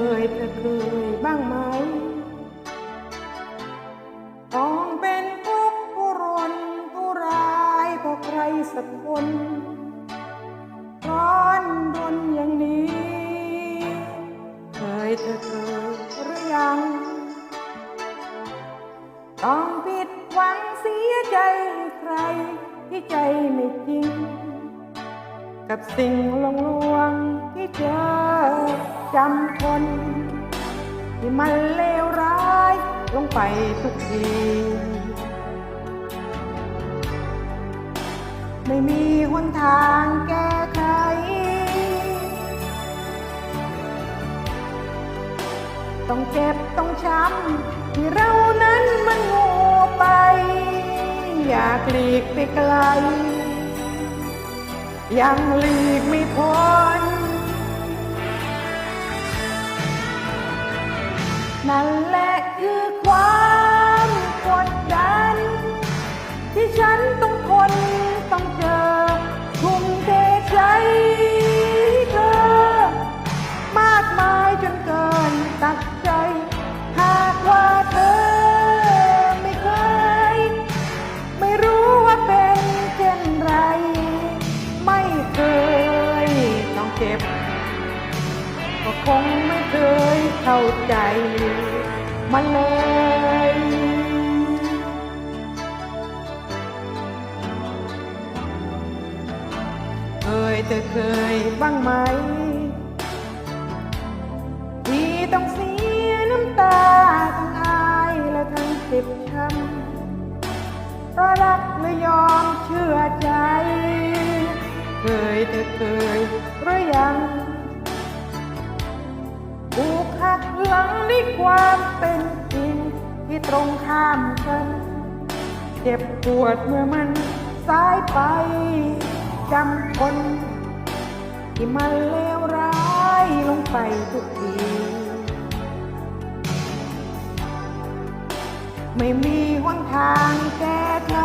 เคยบ้างไหมต้องเป็นทุกข์ทุรนทุรายเพราะใครสักคนร้อนรนอย่างนี้ เคยเธอเคยหรือยัง ต้องผิดหวังเสียใจใครที่ใจไม่จริง กับสิ่งลงลวงที่เจอจำทน ที่มันเลวร้ายลงไปทุกที ไม่มีหนทางแก้ไข ต้องเจ็บต้องช้ำที่เรานั้นมันง่ไป อยากหลีกไปไกล ยังหลีกไม่พ้นนั่นแหละคือความกดดัน ที่ฉันต้อง คงไม่เคยเข้าใจมันเลยเคยเธอเคยบ้างไหม ที่ต้องเสียน้ำตาทั้งอายและทั้งเจ็บช้ำเพราะรักและยอมเชื่อใจ เคยเธอเคยหรือยัง ความเป็นจริงที่ตรงข้ามกัน เจ็บปวดเมื่อมันสายไปจำคน ที่มันเลวร้ายลงไปทุกที ไม่มีหนทางแก้ไข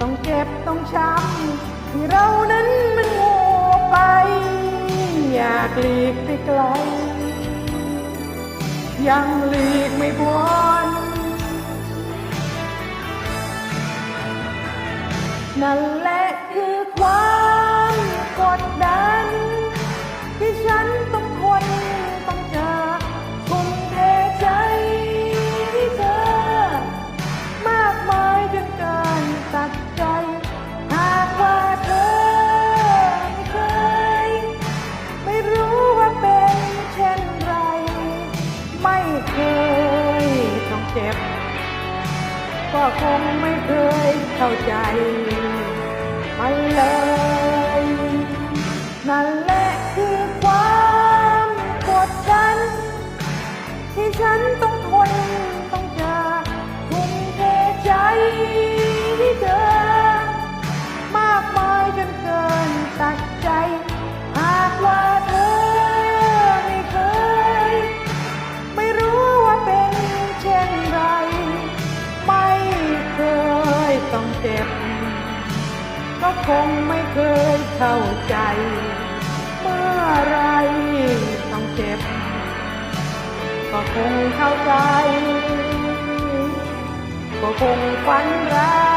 ต้องเจ็บต้องช้ำที่เรานั้นมันากหลีกไปไกล ยังหลีกไม่พ้นนั่นแหละ ก็คงไม่เคยเข้าใจ มันเลย นั้น คงไม่เคยเข้าใจ เมื่อไรต้องเจ็บ ก็คงเข้าใจ ก็คงฝันร้า